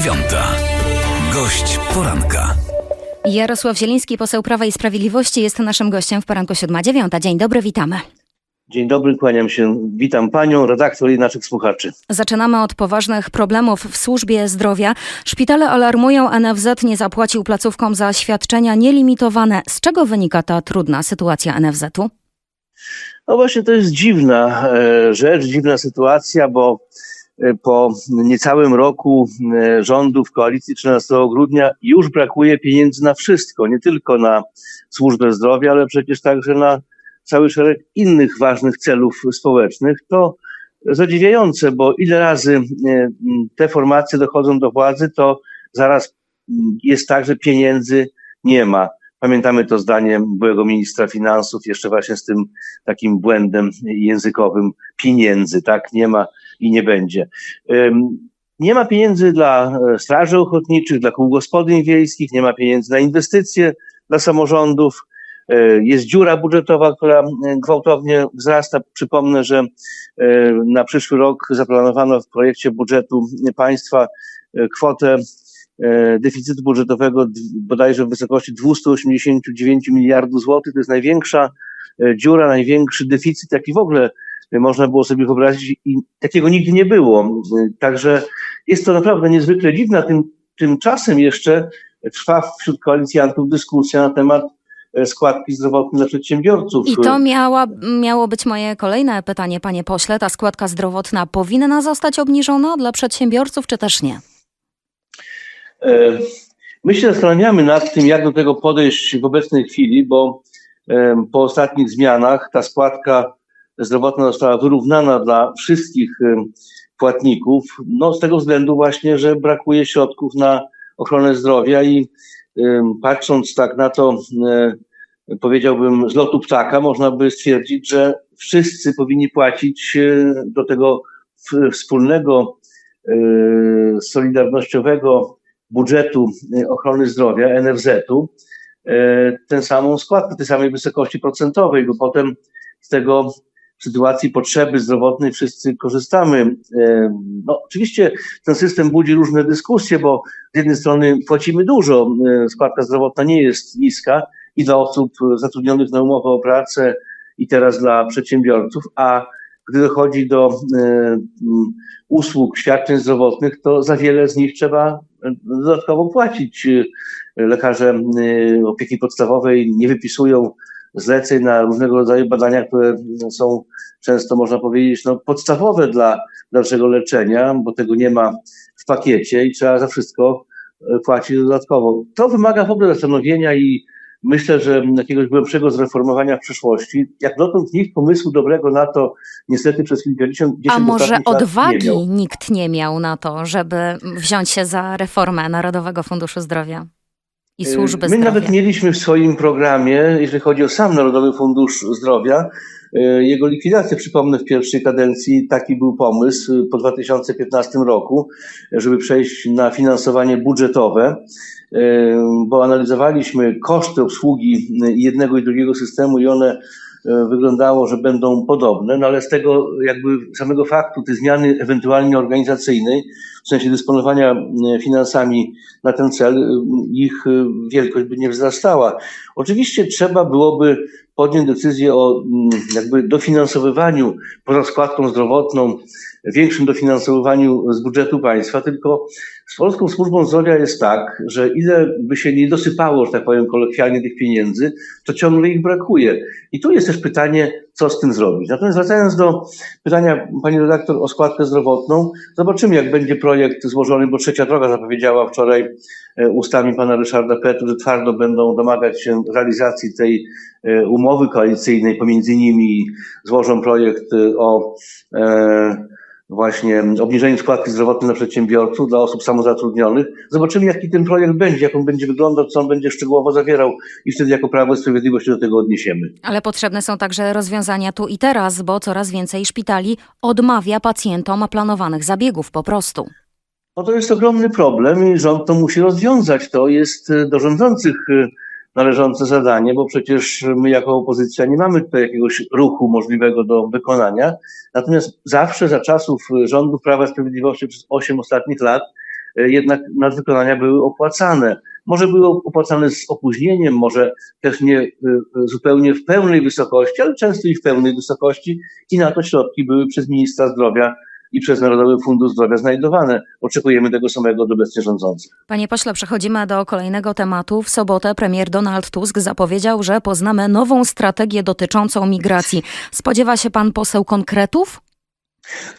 dziewiąta. Gość poranka. Jarosław Zieliński, poseł Prawa i Sprawiedliwości, jest naszym gościem w poranku 7.9. Dzień dobry, witamy. Dzień dobry, kłaniam się. Witam panią, redaktor i naszych słuchaczy. Zaczynamy od poważnych problemów w służbie zdrowia. Szpitale alarmują, NFZ nie zapłacił placówkom za świadczenia nielimitowane. Z czego wynika ta trudna sytuacja NFZ-u? No właśnie to jest dziwna e, rzecz, dziwna sytuacja, bo po niecałym roku e, rządów koalicji 13 grudnia już brakuje pieniędzy na wszystko, nie tylko na służbę zdrowia, ale przecież także na cały szereg innych ważnych celów społecznych. To zadziwiające, bo ile razy m, te formacje dochodzą do władzy, to zaraz jest tak, że pieniędzy nie ma. Pamiętamy to zdanie byłego ministra finansów, jeszcze właśnie z tym takim błędem językowym pieniędzy, tak? Nie ma i nie będzie. Nie ma pieniędzy dla e, straży ochotniczych, dla kół gospodyń wiejskich, nie ma pieniędzy na inwestycje dla samorządów. E, Jest dziura budżetowa, która gwałtownie wzrasta. Przypomnę, że e, na przyszły rok zaplanowano w projekcie budżetu państwa kwotę deficytu budżetowego bodajże w wysokości 289 miliardów złotych. To jest największa e, dziura, największy deficyt, jaki w ogóle e, można było sobie wyobrazić i takiego nigdy nie było. E, Także jest to naprawdę niezwykle dziwne. Tym, tymczasem jeszcze trwa wśród koalicjantów dyskusja na temat e, składki zdrowotnej dla przedsiębiorców. I to miała, miało być moje kolejne pytanie, panie pośle. Ta składka zdrowotna powinna zostać obniżona dla przedsiębiorców, czy też nie? My się zastanawiamy nad tym, jak do tego podejść w obecnej chwili, bo po ostatnich zmianach ta składka zdrowotna została wyrównana dla wszystkich płatników, no z tego względu właśnie, że brakuje środków na ochronę zdrowia i patrząc tak na to, e, powiedziałbym z lotu ptaka, można by stwierdzić, że wszyscy powinni płacić do tego wspólnego e, solidarnościowego budżetu e, ochrony zdrowia, NFZ-u, e, tę samą składkę, tej samej wysokości procentowej, bo potem z tego w sytuacji potrzeby zdrowotnej wszyscy korzystamy. E, No, oczywiście ten system budzi różne dyskusje, bo z jednej strony płacimy dużo, składka zdrowotna nie jest niska i dla osób zatrudnionych na umowę o pracę i teraz dla przedsiębiorców, a gdy dochodzi do usług, świadczeń zdrowotnych, to za wiele z nich trzeba dodatkowo płacić. Lekarze e, opieki podstawowej nie wypisują zleceń na różnego rodzaju badania, które są często, można powiedzieć, no, podstawowe dla dalszego leczenia, bo tego nie ma w pakiecie i trzeba za wszystko e, płacić dodatkowo. To wymaga w ogóle zastanowienia i myślę, że jakiegoś głębszego zreformowania w przyszłości. Jak dotąd nikt pomysłu dobrego na to niestety przez kilkadziesiąt A dziesięć może lat nie odwagi miał. nikt nie miał na to, żeby wziąć się za reformę Narodowego Funduszu Zdrowia i służby Y, My zdrowia? nawet mieliśmy w swoim programie, jeżeli chodzi o sam Narodowy Fundusz Zdrowia, y, jego likwidację, przypomnę, w pierwszej kadencji taki był pomysł y, po 2015 roku, żeby przejść na finansowanie budżetowe, bo analizowaliśmy koszty obsługi jednego i drugiego systemu i one wyglądało, że będą podobne, no ale z tego jakby samego faktu tej zmiany ewentualnie organizacyjnej, w sensie dysponowania y, finansami na ten cel, y, ich wielkość by nie wzrastała. Oczywiście trzeba byłoby podjąć decyzję o mm, jakby dofinansowywaniu poza składką zdrowotną, większym dofinansowywaniu z budżetu państwa, tylko z Polską Służbą Zdrowia jest tak, że ile by się nie dosypało, że tak powiem kolokwialnie tych pieniędzy, to ciągle ich brakuje. I tu jest też pytanie, co z tym zrobić. Natomiast wracając do pytania pani redaktor o składkę zdrowotną, zobaczymy jak będzie projekt złożony, bo Trzecia Droga zapowiedziała wczoraj e, ustami pana Ryszarda Petru, że twardo będą domagać się realizacji tej e, umowy koalicyjnej pomiędzy nimi złożą projekt e, o właśnie obniżeniu składki zdrowotnej dla przedsiębiorców, dla osób samozatrudnionych. Zobaczymy, jaki ten projekt będzie, jak on będzie wyglądał, co on będzie szczegółowo zawierał i wtedy jako Prawo i Sprawiedliwość się do tego odniesiemy. Ale potrzebne są także rozwiązania tu i teraz, bo coraz więcej szpitali odmawia pacjentom planowanych zabiegów po prostu. No to jest ogromny problem i rząd to musi rozwiązać. To jest e, do rządzących e, należące zadanie, bo przecież my jako opozycja nie mamy tutaj jakiegoś ruchu możliwego do wykonania. Natomiast zawsze za czasów rządów Prawa i Sprawiedliwości przez 8 ostatnich lat e, jednak nadwykonania były opłacane. Może były opłacane z opóźnieniem, może też nie e, zupełnie w pełnej wysokości, ale często i w pełnej wysokości i na to środki były przez ministra zdrowia i przez Narodowy Fundusz Zdrowia znajdowane. Oczekujemy tego samego od obecnie rządzących. Panie pośle, przechodzimy do kolejnego tematu. W sobotę premier Donald Tusk zapowiedział, że poznamy nową strategię dotyczącą migracji. Spodziewa się pan poseł konkretów?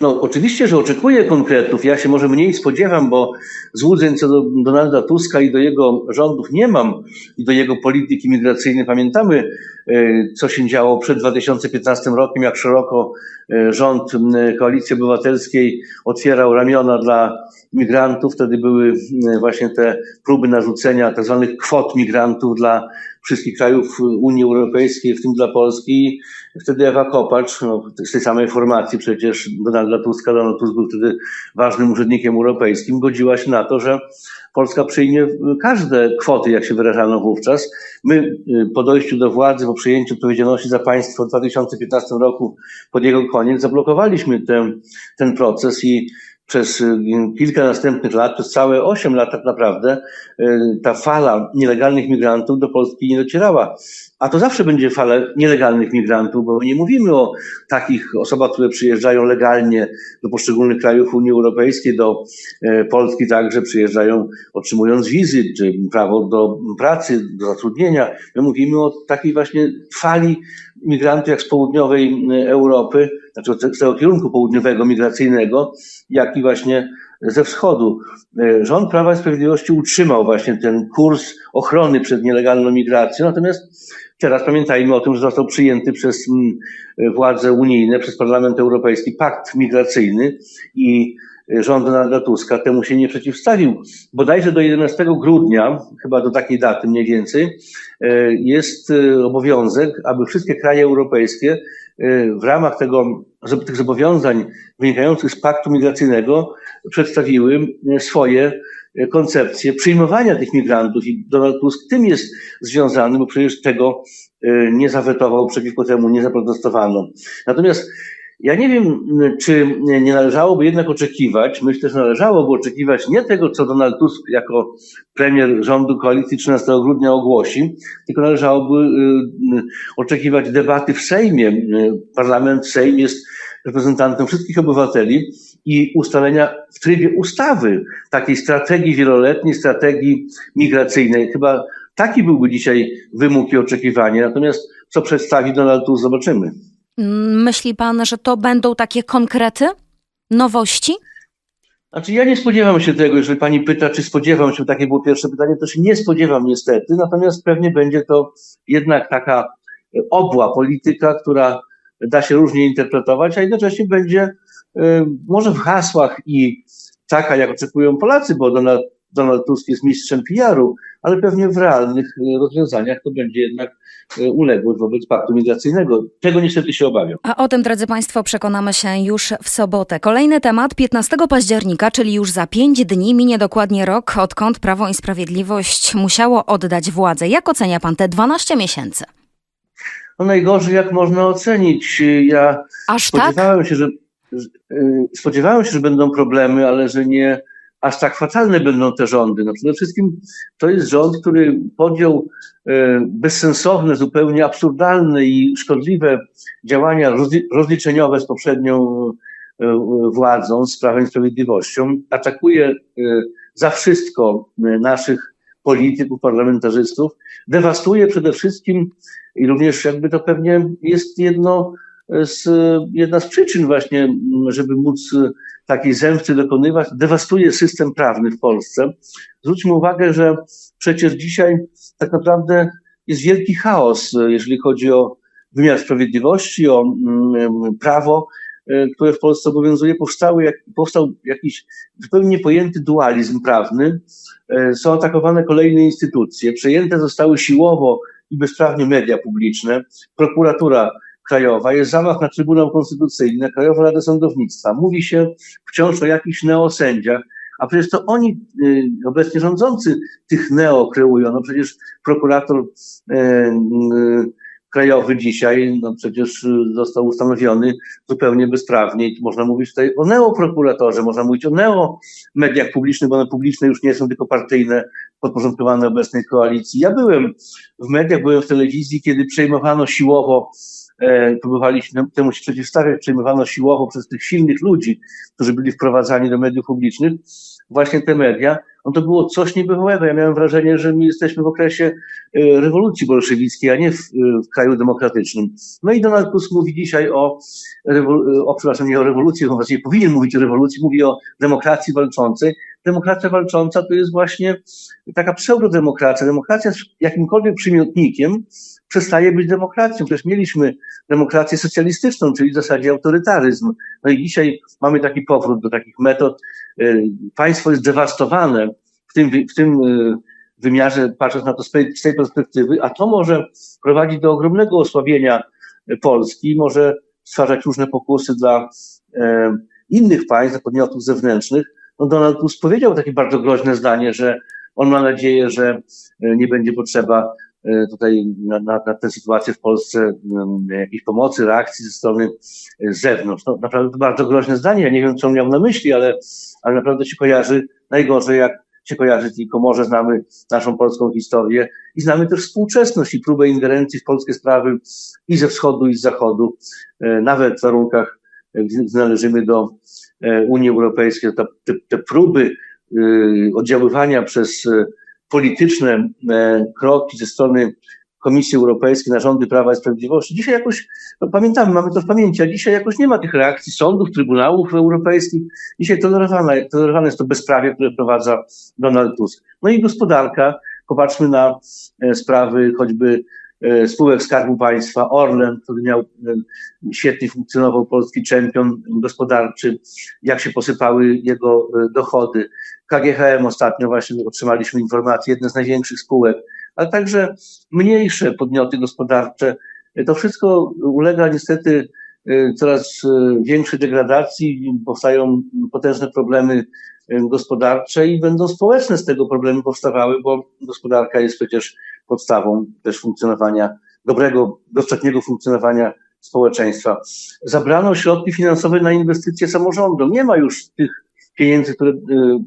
No, oczywiście, że oczekuję konkretów. Ja się może mniej spodziewam, bo złudzeń co do Donalda Tuska i do jego rządów nie mam i do jego polityki migracyjnej. Pamiętamy, e, co się działo przed 2015 rokiem, jak szeroko e, rząd Koalicji Obywatelskiej otwierał ramiona dla migrantów. Wtedy były właśnie te próby narzucenia tzw. Tak kwot migrantów dla wszystkich krajów Unii Europejskiej, w tym dla Polski. Wtedy Ewa Kopacz, no, z tej samej formacji przecież Donalda Tuska, Donald Tusk był wtedy ważnym urzędnikiem europejskim, godziła się na to, że Polska przyjmie każde kwoty, jak się wyrażano wówczas. My y, po dojściu do władzy, po przejęciu odpowiedzialności za państwo w 2015 roku, pod jego koniec, zablokowaliśmy ten, ten proces i przez y, kilka następnych lat, przez całe 8 lat tak naprawdę, y, ta fala nielegalnych migrantów do Polski nie docierała. A to zawsze będzie fala nielegalnych migrantów, bo nie mówimy o takich osobach, które przyjeżdżają legalnie do poszczególnych krajów Unii Europejskiej, do e, Polski także przyjeżdżają otrzymując wizy, czy prawo do pracy, do zatrudnienia. My mówimy o takiej właśnie fali migrantów jak z południowej e, Europy, znaczy z tego kierunku południowego migracyjnego, jak i właśnie ze wschodu. E, rząd Prawa i Sprawiedliwości utrzymał właśnie ten kurs ochrony przed nielegalną migracją, natomiast teraz pamiętajmy o tym, że został przyjęty przez mm, władze unijne, przez Parlament Europejski pakt migracyjny i rząd Donalda Tuska temu się nie przeciwstawił. Bodajże do 11 grudnia, chyba do takiej daty mniej więcej, e, jest e, obowiązek, aby wszystkie kraje europejskie e, w ramach tego, tych zobowiązań wynikających z paktu migracyjnego przedstawiły swoje koncepcje przyjmowania tych migrantów i Donald Tusk tym jest związany, bo przecież tego nie zawetował, przeciwko temu nie zaprotestowano. Natomiast ja nie wiem, czy nie należałoby jednak oczekiwać, myślę, że należałoby oczekiwać nie tego, co Donald Tusk jako premier rządu koalicji 13 grudnia ogłosi, tylko należałoby y, oczekiwać debaty w Sejmie. Parlament Sejm jest reprezentantem wszystkich obywateli i ustalenia w trybie ustawy takiej strategii wieloletniej, strategii migracyjnej. Chyba taki byłby dzisiaj wymóg i oczekiwanie. Natomiast co przedstawi Donald Tusk, zobaczymy. Myśli pan, że to będą takie konkrety, nowości? Znaczy ja nie spodziewam się tego, jeżeli pani pyta, czy spodziewam się, takie było pierwsze pytanie, to się nie spodziewam niestety, natomiast pewnie będzie to jednak taka obła polityka, która da się różnie interpretować, a jednocześnie będzie y, może w hasłach i taka, jak oczekują Polacy, bo Donald, Donald Tusk jest mistrzem PR-u, ale pewnie w realnych y, rozwiązaniach to będzie jednak uległość wobec paktu migracyjnego. Tego niestety się obawiam. A o tym, drodzy Państwo, przekonamy się już w sobotę. Kolejny temat. 15 października, czyli już za pięć dni, minie dokładnie rok, odkąd Prawo i Sprawiedliwość musiało oddać władzę. Jak ocenia Pan te 12 miesięcy? No najgorzej, jak można ocenić. Ja Aż tak? spodziewałem tak? się, że y, spodziewałem się, że będą problemy, ale że nie aż tak fatalne będą te rządy. No przede wszystkim to jest rząd, który podjął e, bezsensowne, zupełnie absurdalne i szkodliwe działania rozliczeniowe z poprzednią e, władzą, z Prawem i Sprawiedliwością, atakuje e, za wszystko naszych polityków, parlamentarzystów, dewastuje przede wszystkim i również jakby to pewnie jest jedno z, jedna z przyczyn właśnie, żeby móc takiej zemsty dokonywać, dewastuje system prawny w Polsce. Zwróćmy uwagę, że przecież dzisiaj tak naprawdę jest wielki chaos, jeżeli chodzi o wymiar sprawiedliwości, o mm, prawo, e, które w Polsce obowiązuje. Powstały, powstał jakiś zupełnie niepojęty dualizm prawny. E, są atakowane kolejne instytucje, przejęte zostały siłowo i bezprawnie media publiczne, prokuratura Krajowa, jest zamach na Trybunał Konstytucyjny, na Krajową Radę Sądownictwa. Mówi się wciąż o jakichś neosędziach, a przecież to oni, y, obecnie rządzący, tych neo kreują. No przecież prokurator y, y, krajowy dzisiaj, no przecież został ustanowiony zupełnie bezprawnie i można mówić tutaj o neoprokuratorze, można mówić o neomediach publicznych, bo one publiczne już nie są tylko partyjne, podporządkowane obecnej koalicji. Ja byłem w mediach, byłem w telewizji, kiedy przejmowano siłowo e, próbowaliśmy temu się przeciwstawiać, przejmowano siłowo przez tych silnych ludzi, którzy byli wprowadzani do mediów publicznych, właśnie te media, no to było coś niebywałego. Ja miałem wrażenie, że my jesteśmy w okresie rewolucji bolszewickiej, a nie w, w kraju demokratycznym. No i Donald Tusk mówi dzisiaj o, rewol- o przepraszam, nie o rewolucji, on właściwie powinien mówić o rewolucji, mówi o demokracji walczącej. Demokracja walcząca to jest właśnie taka pseudodemokracja. Demokracja z jakimkolwiek przymiotnikiem przestaje być demokracją. Przecież mieliśmy demokrację socjalistyczną, czyli w zasadzie autorytaryzm. No i dzisiaj mamy taki powrót do takich metod. Y, Państwo jest dewastowane w tym, w tym y, wymiarze, patrząc na to z tej, perspektywy, a to może prowadzić do ogromnego osłabienia Polski, może stwarzać różne pokusy dla e, innych państw, dla podmiotów zewnętrznych. No Donald Tusk powiedział takie bardzo groźne zdanie, że on ma nadzieję, że e, nie będzie potrzeba e, tutaj na, na, na tę sytuację w Polsce em, jakiejś pomocy, reakcji ze strony e, z zewnątrz. No, naprawdę bardzo groźne zdanie. Ja nie wiem, co on miał na myśli, ale, ale naprawdę się kojarzy najgorzej, jak się kojarzy tylko może znamy naszą polską historię i znamy też współczesność i próbę ingerencji w polskie sprawy i ze wschodu, i z zachodu, e, nawet w warunkach, e, gdy należymy do e, Unii Europejskiej, te, te, próby oddziaływania przez polityczne kroki ze strony Komisji Europejskiej na rządy Prawa i Sprawiedliwości. Dzisiaj jakoś, no pamiętamy, mamy to w pamięci, a dzisiaj jakoś nie ma tych reakcji sądów, trybunałów europejskich. Dzisiaj tolerowane, tolerowane jest to bezprawie, które wprowadza Donald Tusk. No i gospodarka, popatrzmy na e, sprawy choćby e, spółek Skarbu Państwa, Orlen, który miał e, świetnie funkcjonował polski czempion gospodarczy, jak się posypały jego dochody. KGHM ostatnio właśnie otrzymaliśmy informację, jedne z największych spółek, ale także mniejsze podmioty gospodarcze. To wszystko ulega niestety e, coraz e, większej degradacji, powstają potężne problemy e, gospodarcze i będą społeczne z tego problemy powstawały, bo gospodarka jest przecież podstawą też funkcjonowania, dobrego, dostatniego funkcjonowania społeczeństwa. Zabrano środki finansowe na inwestycje samorządom. Nie ma już tych pieniędzy, które y,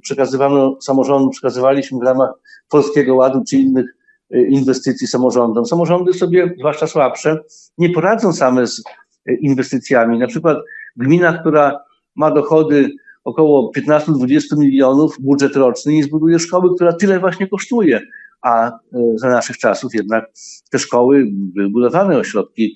przekazywano samorządom, przekazywaliśmy w ramach Polskiego Ładu czy innych y, inwestycji samorządom. Samorządy sobie, zwłaszcza słabsze, nie poradzą same z y, inwestycjami. Na przykład gmina, która ma dochody około 15-20 milionów, budżet roczny, nie zbuduje szkoły, która tyle właśnie kosztuje. A y, za naszych czasów jednak te szkoły były budowane, ośrodki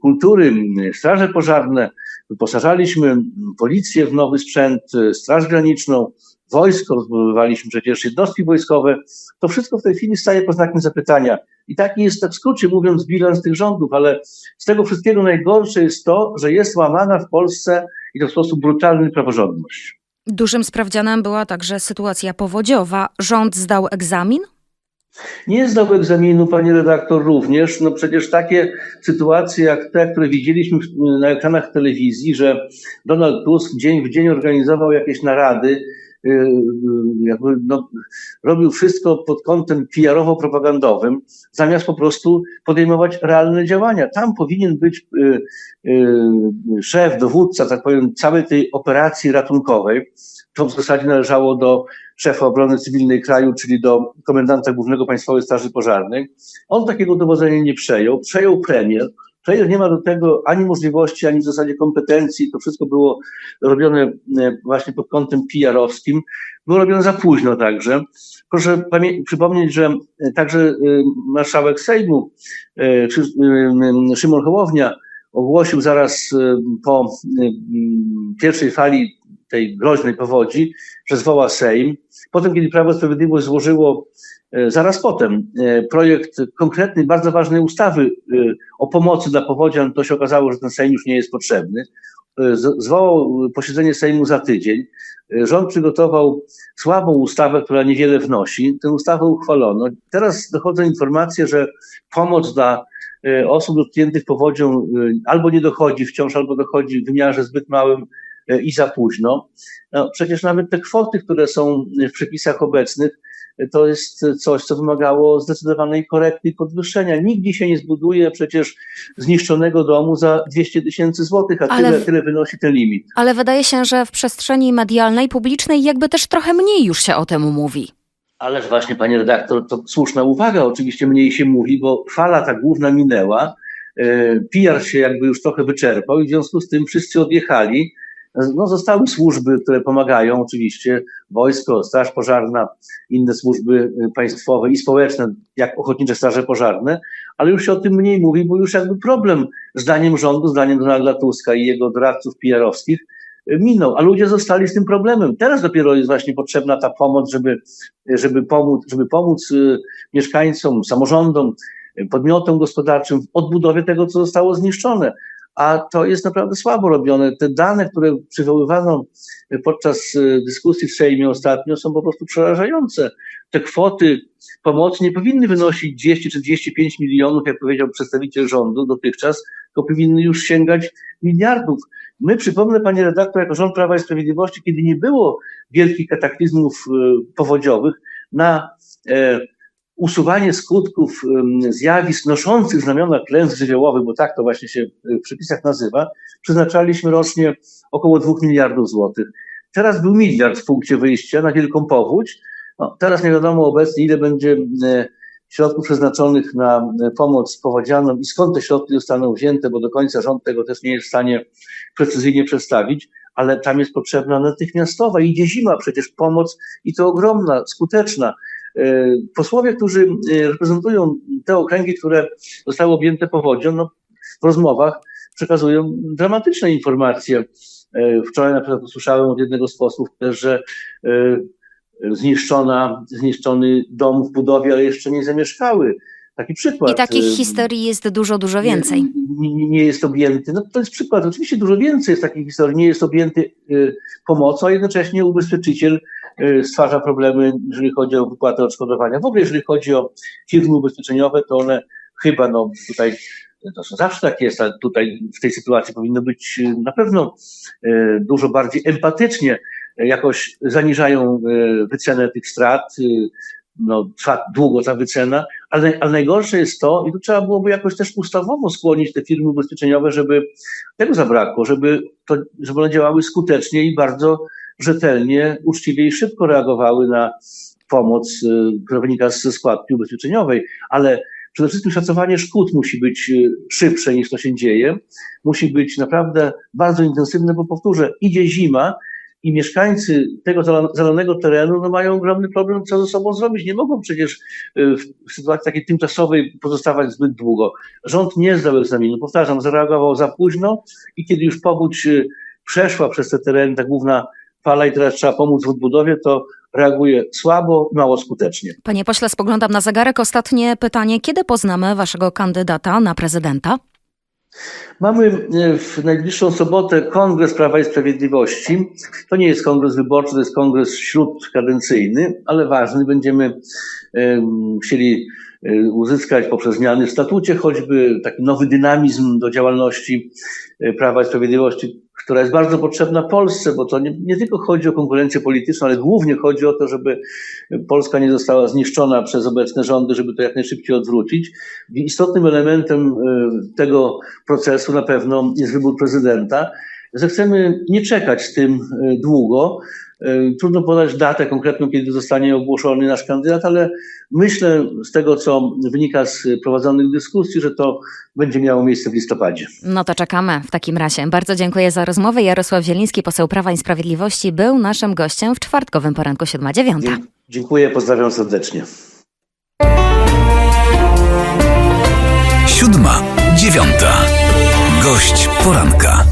kultury, y, straże pożarne, wyposażaliśmy policję w nowy sprzęt, y, straż graniczną, wojsko, rozbudowywaliśmy przecież jednostki wojskowe. To wszystko w tej chwili staje pod znakiem zapytania. I taki jest, tak w skrócie mówiąc, bilans tych rządów, ale z tego wszystkiego najgorsze jest to, że jest łamana w Polsce i to w sposób brutalny praworządność. Dużym sprawdzianem była także sytuacja powodziowa. Rząd zdał egzamin? Nie zdał egzaminu, pani redaktor, również. No przecież takie sytuacje jak te, które widzieliśmy na ekranach telewizji, że Donald Tusk dzień w dzień organizował jakieś narady, jakby no, robił wszystko pod kątem PR-owo-propagandowym, zamiast po prostu podejmować realne działania. Tam powinien być yy, szef, dowódca, tak powiem, całej tej operacji ratunkowej. To w zasadzie należało do szefa obrony cywilnej kraju, czyli do komendanta głównego Państwowej Straży Pożarnej. On takiego dowodzenia nie przejął, przejął premier. Premier nie ma do tego ani możliwości, ani w zasadzie kompetencji. To wszystko było robione e, właśnie pod kątem PR-owskim. Było robione za późno także. Proszę przypomnieć, że e, także e, marszałek Sejmu Szymon Hołownia ogłosił zaraz po pierwszej fali tej groźnej powodzi, że zwoła Sejm. Potem, kiedy Prawo i Sprawiedliwość złożyło e, zaraz potem e, projekt konkretnej, bardzo ważnej ustawy e, o pomocy dla powodzian, to się okazało, że ten Sejm już nie jest potrzebny. Zwołał posiedzenie Sejmu za tydzień. Rząd przygotował słabą ustawę, która niewiele wnosi. Tę ustawę uchwalono. Teraz dochodzą informacje, że pomoc dla osób dotkniętych powodzią albo nie dochodzi wciąż, albo dochodzi w wymiarze zbyt małym i za późno. No, przecież nawet te kwoty, które są w przepisach obecnych, to jest coś, co wymagało zdecydowanej korekty i podwyższenia. Nigdzie się nie zbuduje przecież zniszczonego domu za 200 tysięcy złotych, a Ale tyle, tyle wynosi ten limit. Ale wydaje się, że w przestrzeni medialnej, publicznej jakby też trochę mniej już się o tym mówi. Ależ właśnie, panie redaktor, to słuszna uwaga. Oczywiście mniej się mówi, bo fala ta główna minęła. E, PR się jakby już trochę wyczerpał i w związku z tym wszyscy odjechali. No, zostały służby, które pomagają oczywiście, wojsko, straż pożarna, inne służby e, państwowe i społeczne, jak ochotnicze straże pożarne, ale już się o tym mniej mówi, bo już jakby problem zdaniem rządu, zdaniem Donalda Tuska i jego doradców PR-owskich e, minął, a ludzie zostali z tym problemem. Teraz dopiero jest właśnie potrzebna ta pomoc, żeby żeby pomóc, żeby pomóc y, mieszkańcom, samorządom, y, podmiotom gospodarczym w odbudowie tego, co zostało zniszczone. A to jest naprawdę słabo robione. Te dane, które przywoływano y, podczas y, dyskusji w Sejmie ostatnio, są po prostu przerażające. Te kwoty pomocy nie powinny wynosić 200 czy 205 milionów, jak powiedział przedstawiciel rządu dotychczas, tylko powinny już sięgać miliardów. My, przypomnę, panie redaktor, jako rząd Prawa i Sprawiedliwości, kiedy nie było wielkich kataklizmów e, powodziowych, na e, usuwanie skutków zjawisk noszących znamiona klęsk żywiołowych, bo tak to właśnie się e, w przepisach nazywa, przeznaczaliśmy rocznie około 2 miliardów złotych. Teraz był miliard w punkcie wyjścia na wielką powódź. No, teraz nie wiadomo obecnie, ile będzie e, środków przeznaczonych na e, pomoc powodzianom i skąd te środki zostaną wzięte, bo do końca rząd tego też nie jest w stanie precyzyjnie przedstawić, ale tam jest potrzebna natychmiastowa. Idzie zima, przecież pomoc i to ogromna, skuteczna. E, Posłowie, którzy e, reprezentują te okręgi, które zostały objęte powodzią, no, w rozmowach przekazują dramatyczne informacje. E, Wczoraj na przykład usłyszałem od jednego z posłów też, że zniszczona, zniszczony dom w budowie, ale jeszcze nie zamieszkały. Taki przykład. I takich historii jest dużo, dużo więcej. Nie, nie, jest objęty. No to jest przykład. Oczywiście dużo więcej jest takich historii. Nie jest objęty pomocą, a jednocześnie ubezpieczyciel stwarza problemy, jeżeli chodzi o wypłatę odszkodowania. W ogóle, jeżeli chodzi o firmy ubezpieczeniowe, to one chyba, no tutaj, to zawsze tak jest, ale tutaj w tej sytuacji powinno być y, na pewno y, dużo bardziej empatycznie y, jakoś zaniżają y, wycenę tych strat. y, No, trwa długo ta wycena, ale, ale najgorsze jest to, i tu trzeba byłoby jakoś też ustawowo skłonić te firmy ubezpieczeniowe, żeby tego zabrakło, żeby, to, żeby one działały skutecznie i bardzo rzetelnie, uczciwie i szybko reagowały na pomoc, y, która wynika ze składki ubezpieczeniowej, ale przede wszystkim szacowanie szkód musi być y, szybsze niż to się dzieje, musi być naprawdę bardzo intensywne, bo powtórzę, idzie zima, i mieszkańcy tego zala- zalanego terenu no, mają ogromny problem, co ze sobą zrobić. Nie mogą przecież y, w sytuacji takiej tymczasowej pozostawać zbyt długo. Rząd nie zdał egzaminu, powtarzam, zareagował za późno i kiedy już powódź przeszła przez te tereny, ta główna fala i teraz trzeba pomóc w odbudowie, to reaguje słabo, mało skutecznie. Panie pośle, spoglądam na zegarek. Ostatnie pytanie. Kiedy poznamy waszego kandydata na prezydenta? Mamy e, w najbliższą sobotę Kongres Prawa i Sprawiedliwości. To nie jest kongres wyborczy, to jest kongres śródkadencyjny, ale ważny. Będziemy em, chcieli uzyskać poprzez zmiany w statucie choćby taki nowy dynamizm do działalności e, Prawa i Sprawiedliwości, która jest bardzo potrzebna Polsce, bo to nie, nie tylko chodzi o konkurencję polityczną, ale głównie chodzi o to, żeby Polska nie została zniszczona przez obecne rządy, żeby to jak najszybciej odwrócić. Istotnym elementem e, tego procesu na pewno jest wybór prezydenta. Zechcemy nie czekać z tym długo. Trudno podać datę konkretną, kiedy zostanie ogłoszony nasz kandydat, ale myślę z tego, co wynika z prowadzonych dyskusji, że to będzie miało miejsce w listopadzie. No to czekamy w takim razie. Bardzo dziękuję za rozmowę. Jarosław Zieliński, poseł Prawa i Sprawiedliwości, był naszym gościem w czwartkowym poranku 7.9. Dzie- Dziękuję, pozdrawiam serdecznie. Siódma, dziewiąta. Gość poranka.